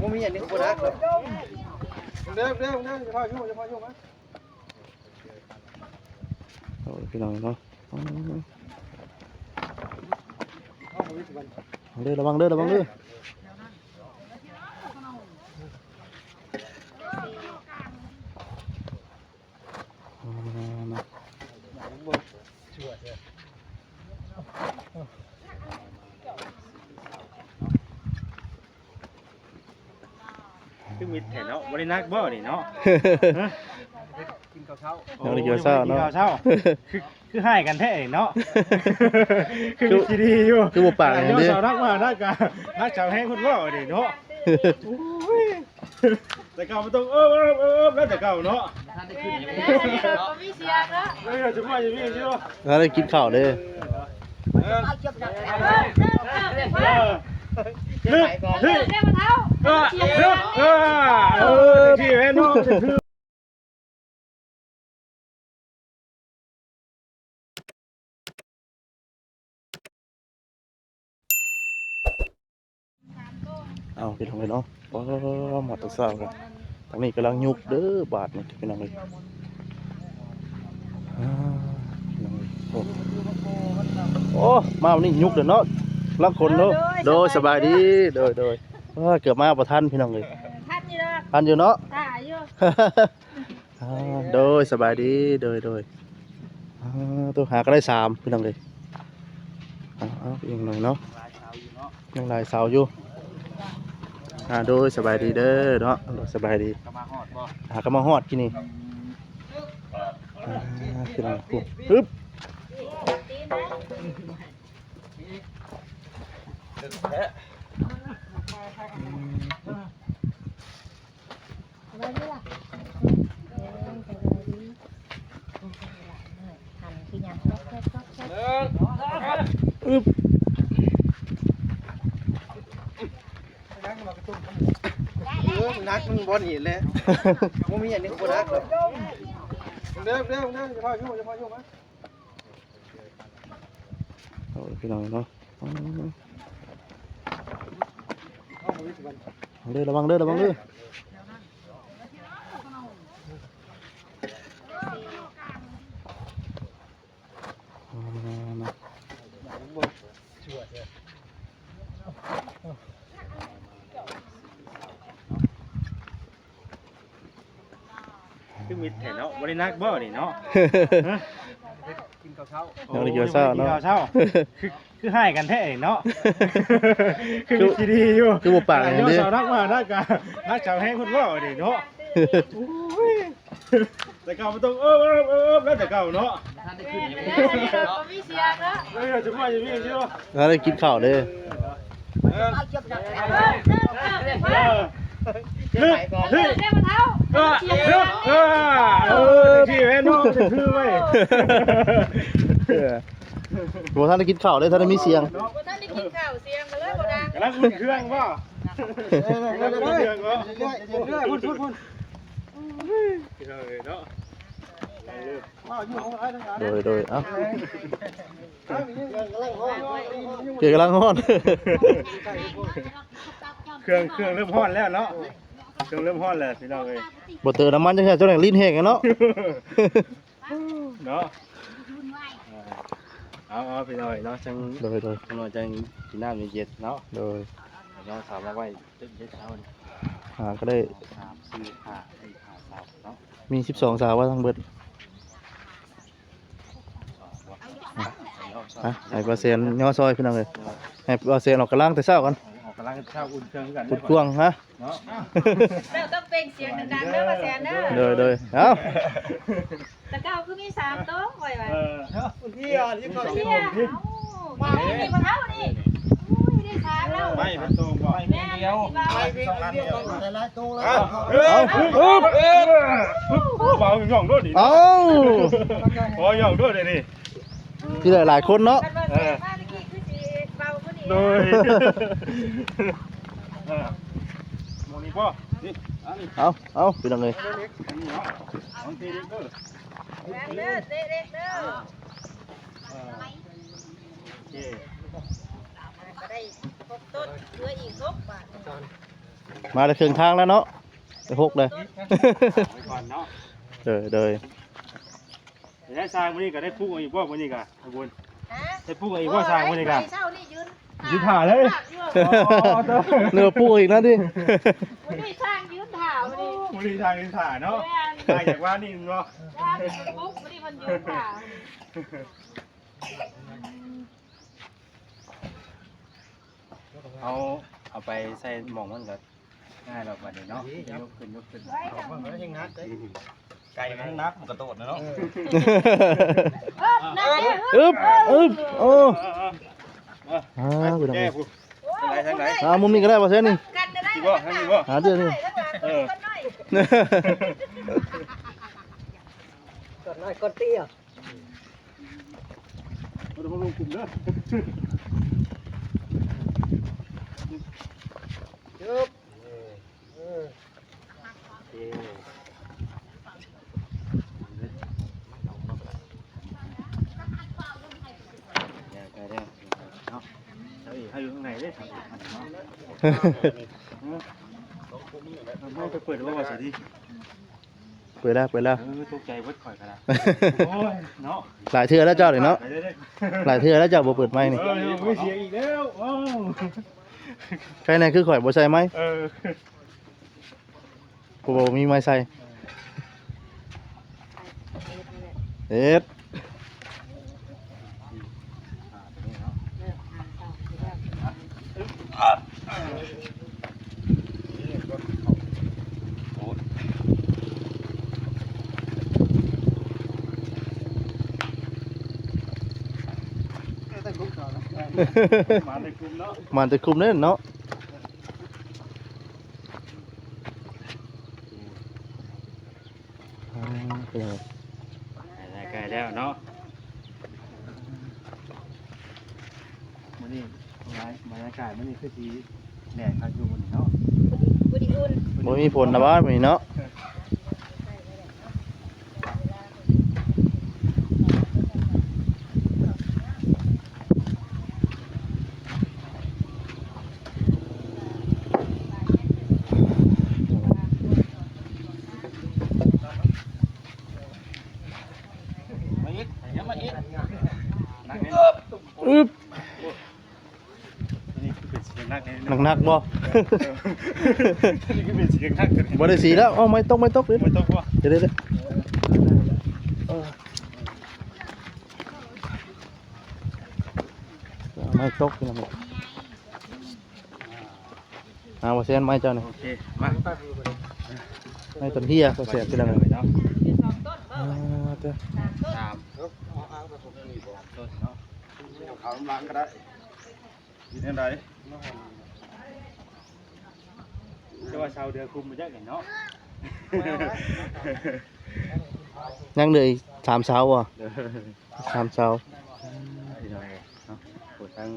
ผมมีอันนี้บ่นักหรอกเด้อเด้อเด้อจะพายุ่งจะพายุ่งไหมโอ้ยพี่น้องเนาะเดินเอาเด้อระวังเด้อระวังเด้อเอามา บ่ชั่วแท้ คือ มิดแท้เนาะบ่ได้นักบ่นี่เนาะกินข้าวเช้าเอาได้เกี่ยวเศร้าเนาะ กิข้วเช้าคือคือให้กันแท้เนาะคือมีดีอยู่คือบ่ปากอย่างเนาะนี้สาวนักมานักกะนักชาวแห้งเพิ่นว่านี่เนาะโอ้ยแต่เก่ามันต้องเอิบเอิบเอิบแล้วแต่เก่าเนาะมีเสียงแล้วเอ้ยจะมาจะมีสิเนาะถ้าได้กินข้าวเด้อ เออเอาจบแล้วเออเฮ้ยเฮ้ยเรียกมาเท้าเออเออเออเออที่แม่น้องจะคือเอาพี่น้องเลยเนาะว้าวหมดตัวเศร้ากันทางนี้กำลังยุกเด้อบาทนี่พี่น้องเลยอ่าพี่น้องเลยโอ้โอ้ มาวันนี้ยุกเด้อเนาะ รักคนเนาะโดยสบายดีโดยโดยว่าเกือบมาประทันพี่น้องเลยท่านนี่ละทันอยู่เนาะตายอยู่อ่าโดยสบายดีโดยโดยอ่าตัวหาก็ได้สามพี่น้องเลยเอาเอาอีกหน่อยเนาะยังหลายเสาอยู่อ่าโดยสบายดีเด้อเนาะโดยสบายดีกมาฮอดบ่หากระมาฮอดกินนี่อ่าพี่น้องปุ๊บปึ๊บ อะไรนี่ล่ะหันคือยังก๊อกแก๊กก๊อกแก๊กอึ๊บเออนักมันบ่นี่แหละบ่มีอันนี้บ่นักหรอกเด้อเด้อเด้อจะพาอยู่จะพาอยู่มั้ยเอาพี่น้อง เนาะเอาเอาบ่มีสิบันเอาเด้อระวังเด้อระวังเด้อเอามามาบ่ชั่วแท้คือมิดแท้เนาะบ่ได้นักบ่นี่เนาะกิ นข้าวเช้าเอาได้เกี่ยวเศร้าเนาะกิข้วเช้าคือคือให้กันแท้เนาะคือมีดีอยู่คือบ่ปากอย่างเนาะนี้สาวนักมานักกะนักชาวแห้งเพิ่นว่านี่เนาะโอ้ยแต่เก่ามันต้องเอิบเอิบเอิบแล้วแต่เก่าเนาะมีเสียงแล้วเอ้ยจะมาจะมีสิเนาะถ้าได้กินข้าวเด้อ เออ เอาจบแล้วเออ เฮ้ยเฮ้ยเรียกมาเท้าเออเออเออเออที่แม่น้องจะคือไว้เออบ่ท่านได้กินข้าวเด้อท่านได้มีเสียงบ่ท่านได้กินข้าวเสียงกันเลยบ่ดังกำลังอุ่นเครื่องป่ะเออเรื่อยๆเรื่อยๆเรื่อยๆพุ่นพุ่นพุ่นเนาะว้าวอยู่ของไอ้ทั้งหลายโดยโดยเอ้าเอาอีกเรื่องกำลังฮ้อน เกกำลังฮ้อนเครื่องเครื่องเริ่มฮ้อนแล้วเนาะเครื่องเริ่มฮ้อนแล้วพี่น้องเอ้ยบ่เติมน้ำมันจังซี่เจ้าแหล่งลิ้นแห้งอะเนาะ เนาะเอาเอาพี่น้องเนาะจังโดยโดยจังหน่อยจังกินน้ำเย็นๆเนาะโดยเนาะถามมาไว้เย็นๆเช้านี่หาก็ได้สามสี่ห้าสี่ห้าสามเนาะมี 12 สาวว่าทั้งเบิดฮะให้เปอร์เซ็นต์ย่อซอยพี่น้องเอ้ยให้เปอร์เซ็นต์ออกกำลังแต่เช้ากันออก กำลังเช้าอุ่นเครื่องกันพุดกวางฮะ เนาะแล้วต้องเป็นเสียงดังๆเด้อว่าแสนเด้อโดยโดยเอ้าแต่เก้าคือมี3โต๊ะไว้ไว้เออพี่อะที่ก่อนเสียเอามานี่มาเท้านี่อุ้ยได้สามแล้วไม่มันตรงบ่แม่เดียวไปเรื่องเดียวกันหลายๆตัวแล้วเอ้าเอ้าเอ้าเอ้าเบาหย่องด้วยดิเอ้าโอ้ยหย่องด้วยเดี๋ยวนี้ที่หลายๆคนเนาะ โดยเออมองนี่ป่ะนี่อันนี้เอาเอาพี่น้องเอ้ยอันนี้เนาะบางทีเด็กเด้อแม่เด้อเด็กๆเด้อเออโอเคก็ได้ครบต้นเหลืออีกครบบาทมาได้ครึ่งทางแล้วเนาะไปหกเลยไว้ก่อนเนาะเดยเดยเดี๋ยวได้สร้างมื้อนี้ก็ได้ปลูกอีกบ่มื้อนี้ก็ขบวนฮะได้ปลูกอีกบ่สร้างมื้อนี้ก็เช้านี่ยืน ยืนถ่าเลยเนื้อปูอีกนะดิวันนี้สร้างยืนถ่าวันนี้มื้อนี้ทางยืนถ่าเนาะแม่ทางจากว่านี่เนาะสร้างเป็นบุ๊กวันนี้มันยืนถ่าเอาเอาไปใส่หม่องมันก็ง่ายดอกบัดนี้เนาะยกขึ้นยกขึ้นยังนักเลยไก่มันนักมันกระโดดนะเนาะเออนั่นเองอึ๊บอึ๊บโอ้เอออ่าไปทางไหนแก้ผู้ทางไหนทางไหนอ่ามุมนี้ก็ได้ป่ะเส้นนี่กันจะได้ที่บ่ทางนี้บ่หาเจอนี่เออก่อนน้อยก่อนเตี้ยเราต้องลงกลุ่มเด้อ ยึบเออ เนี่ยไก่แดงเนาะเฮ้ยให้อยู่ข้างในเด้อเนาะ ไม่ไปเปิดว่าว่าสิเปิดแล้วเปิดแล้วเออตกใจเบิดข่อยกระดาโอ้ยเนาะหลายเทื่อแล้วเจ้าเลยเนาะไปด้อหลายเทื่อแล้วเจ้าบ่เปิดไม้นี่เออไม่เสียอีกแล้วว้าวใครในคือข่อยบ่ใส่ไม้เออกูบ่มีไม้ใส่เอ็ดตั้งกุ๊กก่อน มาในกลุ่มเนาะมันจะคุมเล่นเนาะอ่าเป็นไงไก่แล้วเนาะมันนี่บรรยากาศมันนี่คือสีแดดครับอยู่มันเนาะบุดีอุ่นบ่มีผลนะบ้านนี่เนาะ มาอีกยังมาอีกนักนี่ อึ๊บนี่คือเป็นเสียงนักนี่หนักๆบ่ นี่คือเป็นเสียงนักบ่ได้สีแล้วเอ้าไม่ตกไม่ตกเด้ไม่ต้องว่าเดี๋ยวเดี๋ยวเดี๋ยวเออไม่ตกนี่นะเอาบ่เส้นไม้เจ้านี่โอเค มาไม้ต้นเฮียก็เสียพี่น้องเนาะมีสองต้นเปล่าอ่าเด้อ สามต้น สามต้นเนาะ เขาล้างก็ได้ยินดีเลยจะว่าชาวเดือคุมมาจากไหนเนาะยังเหลืออีกสามเช้าอะสามเช้าที่เราเนาะปวดทั้ง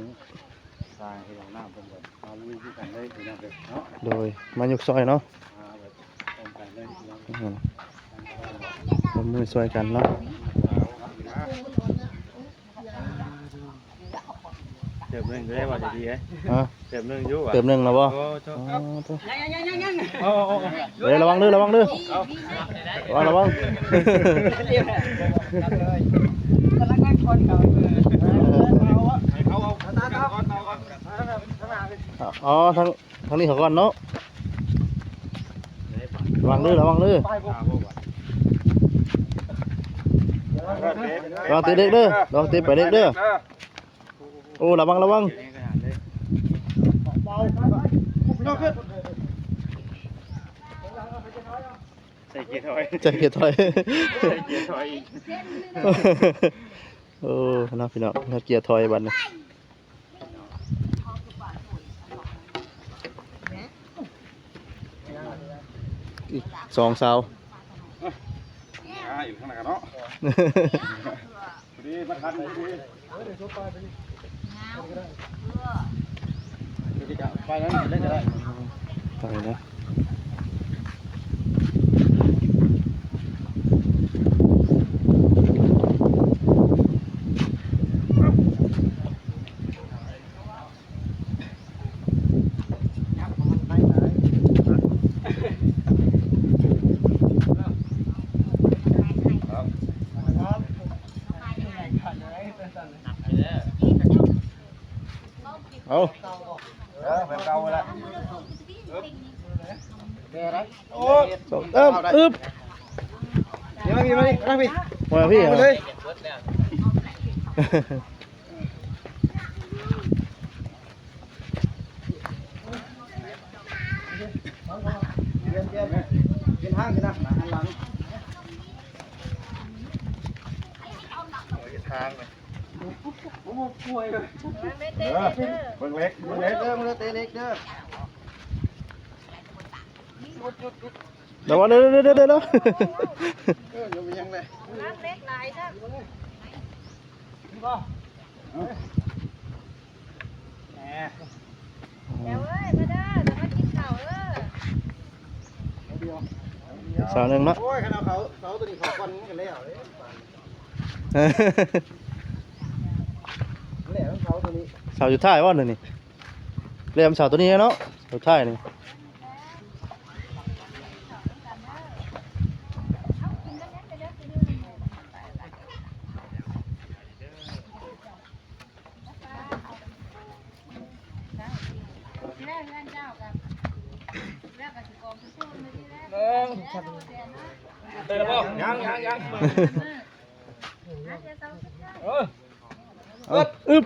สร้างให้เราหน้าเป็นแบบมาลุยที่กันได้ที่นั่นเลยเนาะโดยมายกซอยเนาะมาแบบตรงกันเลยที่เราอืมผมมือซอยกันเนาะ เติมเรื่องได้ว่าจะดีไหมฮะเติมเรื่องยุ่งอะเติมหนึ่งแล้วบ่โอ้โหอ๋อเด้อโอ้โหเดี๋ยวระวังเด้อระวังเด้อระวังระวังเขาเอาตาตาก่อนตาก่อนอ๋อทางทางนี้เขาก่อนเนาะระวังเด้อระวังเด้อระวังตีเด็กเด้อระวังตีไปเด็กเด้อ โอ้ระวังระวังใส่เกียร์ถอยใจเกียร์ถอยใส่เกียร์ถอยอีกโอ้น้าพี่น้องน้าเกียร์ถอยบัดนี้อีกสองเสาอ่าอยู่ข้างหน้ากันเนาะดีมาทันดี ไปนั้นเล่นก็ได้ไปนะ แก่ไร โอ้ ส องเอิบอึบเดี๋ยวมาพี่มาดิมาพี่มาพี่มาเหรเลอยเปลี่ยนเปลี่ยนเปลี่ยนห้างกันนะหันหลังทางเลยโอ้โหป่วยเลยไม่เอเต้นอเบิ่งเล็กมึเบิ่งงเล็เล็กกเด้อมึงเตะเล็กเด้อเดี๋ยวว่า เดี๋ยวเดี๋ยวเดี๋ยวเดี๋ยวเออเดี๋ยวไปยังเลยน้ำเล็กหลายจ้ะแหมเดี๋ยวเอ้ยมาเด้อเดี๋ยวมากินข้าวเด้อสาวหนึ่งเนาะโอ้ยขนาดเขาเขาตัวนี้เขาควันกันแล้วเลยแล้วเขาตัวนี้สาวอยู่ท้ายว่าหนึ่งนี่เรียมสาวตัวนี้เนาะสาวท้ายนี่ ที่แรกเพื่อนเจ้ากับแรกกับสิกองที่สู้ไม่ที่แรก ได้แล้วบ่ยังยังยัง น่าจะเศร้าสักหน่อย เออ เอาอึบ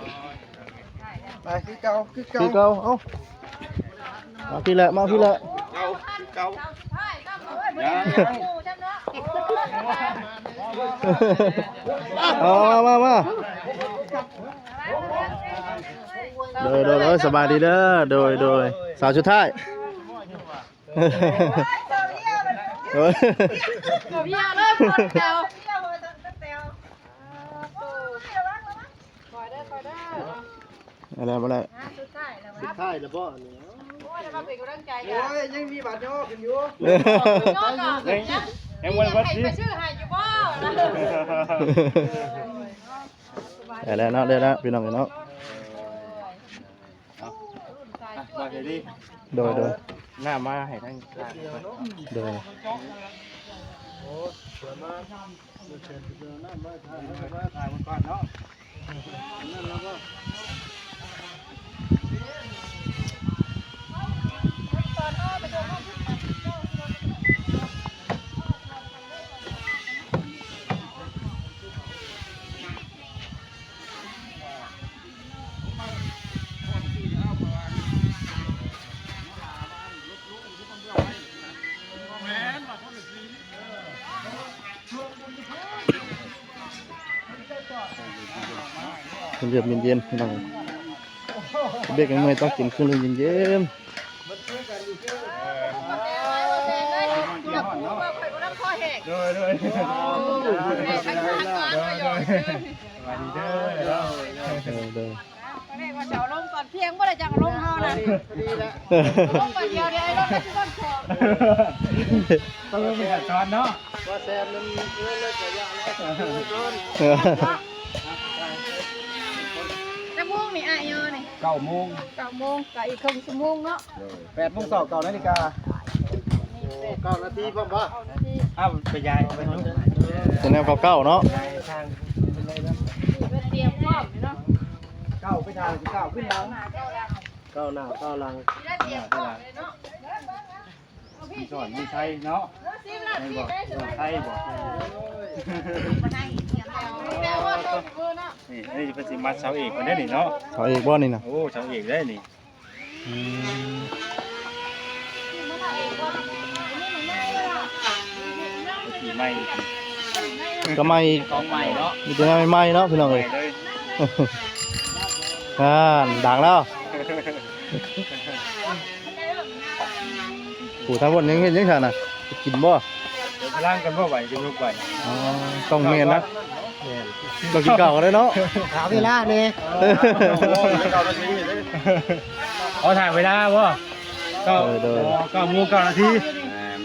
ไปคือเก่าคือเก่า พี่เก่าเอามาพี่แหละมาพี่แหละ เก่าเก่า เศร้าสุดท้ายก็เอ้ยบ่ได้หมู่จำเนาะเอามามามาโดยโดยโดยสบายดีเด้อโดยโดยสาวชุดท้ายโอ้ยเบี้ยเลยคนเดียวเบี้ยเลยตั้งแต่โอ้เบี้ยรักแล้วมั้งคอยเด้อคอย สุดท้ายแล้วครับใช่แล้วบ่เนี่ยโอ้ยแล้วก็เป็นกำลังใจโอ้กันยยังมีบาดย่อกันอยู่ยอดก่อนยังยังวันวัดใครสิไปชื่อหายอยู่บ่ได้แล้วเนาะได้แล้วพี่น้องเนาะมาเดี๋ยวดิโดยโดยหน้ามาให้ทั้งโดยทางมันก่อนเนาะเย็น เย็นเย็นๆพี่น้อง เด็กยังไม่ต้องกินเครื่องเย็นเย็นโดยโดยสวัสดีเด้อๆโดยโดยเจ้าลงก่อนเพียงบ่ได้จังลงเฮานะดีแล้วลงก่อนเดียวเดียวไอ้ลงไปที่บ้านขอต้องไปจัดจอนเนาะว่าแซมนั้นเลื่อนเลยจะยากแล้วโดนจะม่วง นี่อะยอนี่เก้าโมงเก้าโมงกับอีกครึ่งชั่วโมงเนาะแปดโมงสองเก้านาฬิกาเก้านาทีพ่อพ่ออ้าวไปยายไปนุ๊กเป็นแนวเก่าๆเนาะยายทางไปเตรียมพร้อมเนาะเก้าไปทางเก้าขึ้นหลังมาเจ้าแล้วเก้าหน้าเก้าหลังได้เตรียมพร้อมเลยเนาะมีสอนมีชัยเนาะซิมละไม่ซิบอมกได้สบายไทยบอก แต่ว่าตัวมือเนาะนี่นี่เป็นสิมัดเสาเอกคนนี้นี่เนาะเขาเอกบ่นี่นะโอ้เสาเอกได้นี่อืมขี่ไม้ก็ไม่กองใหม่เนาะมีแต่ไม่ไม่เนาะพี่น้องใหเอ้ม่ยเลยอ่าดังแล้วผู้ทั้งหมดยังเห็นยังไงน่ะกินบ่เดี๋ยวพลังกันว่าไหวจะลุกไหวอ๋อต้องเมียนนะ เรากินเก่ากันเลยเนาะถามเวลาเนี่ยเก้านาทีเอาถ่ายเวลาบ่เก้าเก้าโมงเก้านาที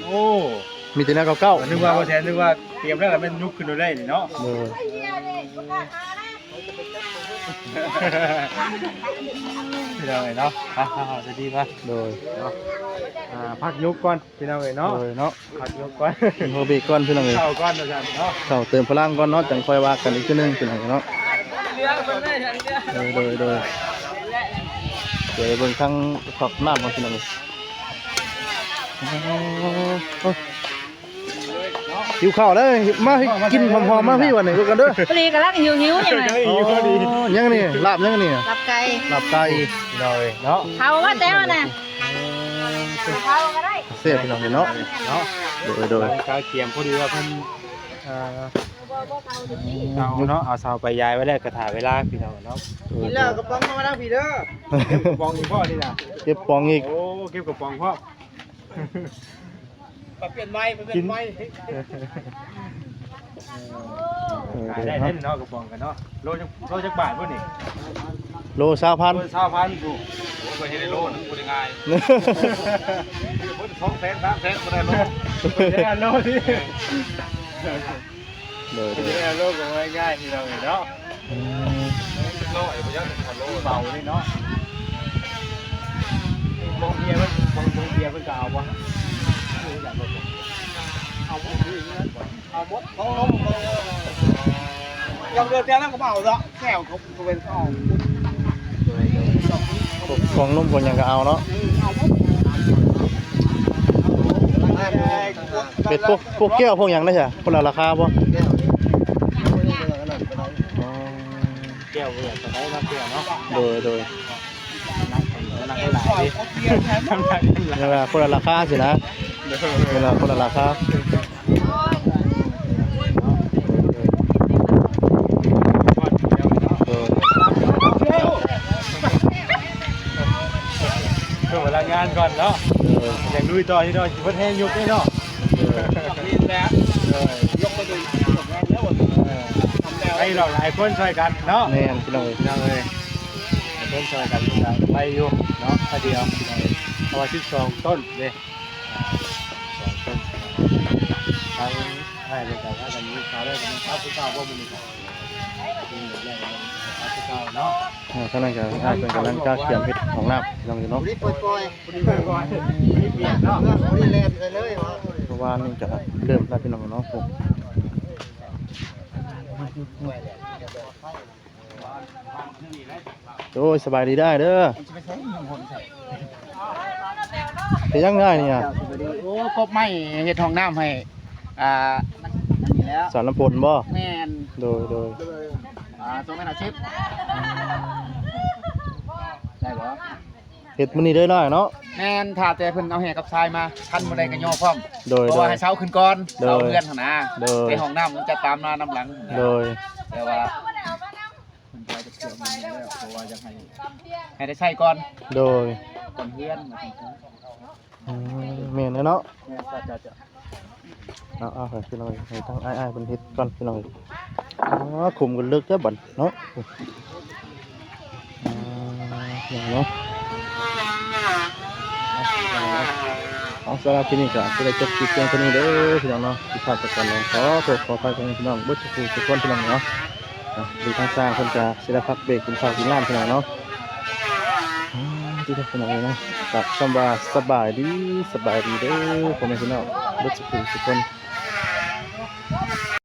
โอ้มีแต่แนวเก่านึกว่าแทนนึกว่าเตรียมแล้วเป็นลุกขึ้นได้นี่เนาะๆเลย พี่น้องเอ๋ยเนาะอะจะดีป่ะโดยอ่าพักยกก่อนพี่น้องเอ๋ยเนาะโดยเนาะพักยกก่อนโฮเบรกก่อนพี่น้องเอ้ยเข้าก่อนอาจารย์เนาะเข้าเติมพลังก่อนเนาะจังค่อยว่ากันอีกทีหนึงพี่น้องเอ้ยเนาะโดยโดยโดยเดี๋ยวเบิ่งทางขอบน้ำก่อนพี่น้องเอ้ยหิ วข้าวแล้วมากินหอมๆมาพี่วันนี้กันเด้อพอดีกำลังหิวหิวๆอย่างไรอ๋อยังนี่ลาบยังนี่รับไก่ลาบไก่เลยเนาะเผาว่าแต้วน่ะเผาก็ได้เสียพี่น้องเนาะเนาะโดยโดยกาเกียมพอดีว่าเพิ่นเอ่อเอาเนาะเอาเสาไปย้ายไว้แล้วกระถาเวลาพี่น้องเนาะกินแล้วกระป๋องมานั่งพี่เด้อเก็บกระป๋องอีกพ่อนี่นะเก็บปองอีกโอ้เก็บกระป๋องพ่อ มาเปลี่ยนไม้มาเปลี่ยนไม้ขายได้เล่นเนาะกระป๋องกันเนาะโลจักโลจักบาทพุ่นนี่โลสามพันโลเช้าพันกูโอ้ไปเฮ็ดได้โลนึงกูได้ง่ายพุ่น2แสน3แสนบ่ได้โลได้โลที่โดยโดยได้โลก็ง่ายๆนี่เราเนาะอืมโลไอ้บ่ยังถอดโลเบานี่เนาะมองเบียร์มันมองมองเบียร์มันก็เอาบ่ เอาหมดเอาหมดของนมยังเดือดแก้วนั่งกระเป๋าละแก้วเขาเป็นข้าของนุ่มคนยังก็เอาเนาะเป็ดพวกพวกแก้วพวกหยังได้ใช่คนละราคาบ่แก้วเบื่อจะได้มาเปลี่ยนเนาะโดยโดยนั่งหลายดิทำได้เวลาคนละราคาสินะ เวลาคนละราคาโดยช่วงเวลางานก่อนเนาะโดยอย่างลุยต่อที่เนาะสิเพิ่นแห้งยุกได้เนาะนี่แหละยกมาดูจบงานแล้วทำแล้วให้เราหลายคนช่วยกันเนาะแม่นพี่น้องเอ้ยนั่งเลยหลายคนช่วยกันไปอยู่เนาะถ้าเดียวเพราะว่า12ต้นเด้2ต้น ทาให้เลยแต่ว่าตอนนี้เขาได้เป็นข้าวผู้เฒ่าบ่มื้อนี้ครับนี่แหละข้าวผู้เฒ่าเนาะอ่าข้างในก็อ่าเป็นกำลังก้าเขียมเฮ็ดของน้ำลงองเอ้ยเนาะปล่อยปล่อยปล่อยปล่อยนี่เปลี่ยนเนาะนี่แลนเลยเลยวะเพราะว่านี่จะเริ่มแล้วพี่น้องเนาะผมโอ้ยสบายดีได้เด้อเป็นยังไงเนี่ยโอ้ครบไม้เห็ดห้องน้ำให้ อ่านี่แล้วสารลำพลบ่แม่นโดยโดยอ่าตัวแม่นอาชีพได้บ่เฮ็ดมื้อนี้ได้น้อยเนาะ แม่นถ้าแต่เพิ่นเอาแห่กับทรายมาทันบ่ได้ก็ย่อพร้อมโดยเพราะโดว่าย ให้เช้าขึ้นก่อนโดยเช้าเพื่อนหั่นนะโดยในห้องน้ำมันจะตามมาน้ำหลังโดย แต่ว่าเพิ่นจะเชื่อมันอยู่แล้วเพราะว่าอยากให้ให้ได้ใช้ก่อนโดยก่อนเพื่อนมาอืมแม่นเนาะ แม่นจะจะจะ เอาเอาให้พี่น้องให้ทั้งไอ้ายๆเพิ่นเฮ็ดก่อนพี่น้องอ๋อคุมกันเลิกเด้อบัดเนาะอย่างเนาะเอาสำหรับที่นี่ก็จะได้จบคลิปเพียงเท่านี้เด้อพี่น้องเนาะที่ขาดประกันเนาะขอโทษขออภัยพี่น้องบุตรทุกทุกคนพี่น้องเนาะดูทางสร้างคนจะเสียพักเบรกกินข้าวกินน้ำพี่น้องเนาะที่ทุกคนเลยนาะกับสบายสบายดีสบายดีเด้อพ่อแม่พี่น้องบุตรทุกทุกคน